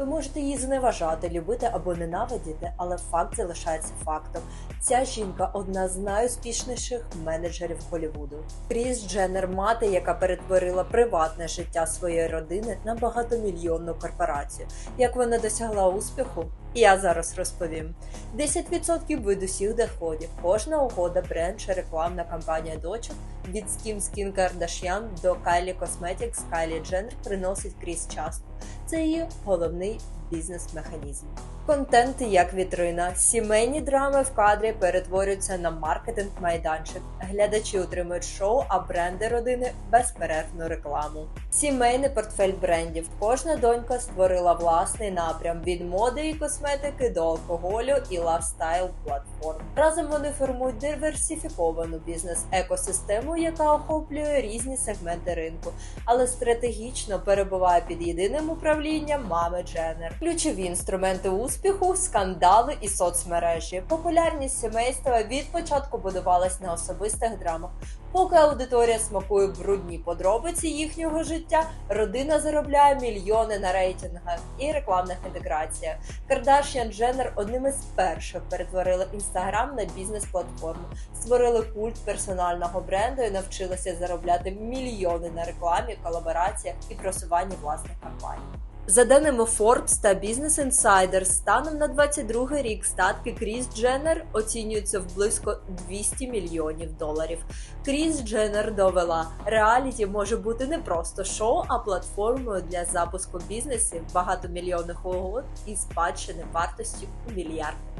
Ви можете її зневажати, любити або ненавидіти, але факт залишається фактом. Ця жінка одна з найуспішніших менеджерів Голлівуду. Кріс Дженнер – мати, яка перетворила приватне життя своєї родини на багатомільйонну корпорацію. Як вона досягла успіху? Я зараз розповім. 10% від усіх доходів. Кожна угода, бренд чи рекламна кампанія дочок від Skim Skin Kardashian до Kylie Cosmetics Kylie Jenner приносить крізь частку. Це її головний бізнес-механізм. Контент як вітрина, сімейні драми в кадрі перетворюються на маркетинг-майданчик. Глядачі отримують шоу, а бренди родини безперервну рекламу. Сімейний портфель брендів. Кожна донька створила власний напрям від моди і косметики до алкоголю і лавстайл платформ. Разом вони формують диверсифіковану бізнес-екосистему, яка охоплює різні сегменти ринку, але стратегічно перебуває під єдиним управлінням мами Дженнер. Ключові інструменти успіху, скандали і соцмережі. Популярність сімейства від початку будувалась на особистих драмах. Поки аудиторія смакує брудні подробиці їхнього життя, родина заробляє мільйони на рейтингах і рекламних інтеграціях. Кардашян Дженнер одним із перших перетворили інстаграм на бізнес-платформу, створили культ персонального бренду і навчилися заробляти мільйони на рекламі, колабораціях і просуванні власних кампаній. За даними Forbes та Business Insider, станом на 22 рік статки Кріс Дженнер оцінюються в близько 200 мільйонів доларів. Кріс Дженнер довела, реаліті може бути не просто шоу, а платформою для запуску бізнесів багатомільйонних угод і спадщини вартості у мільярди.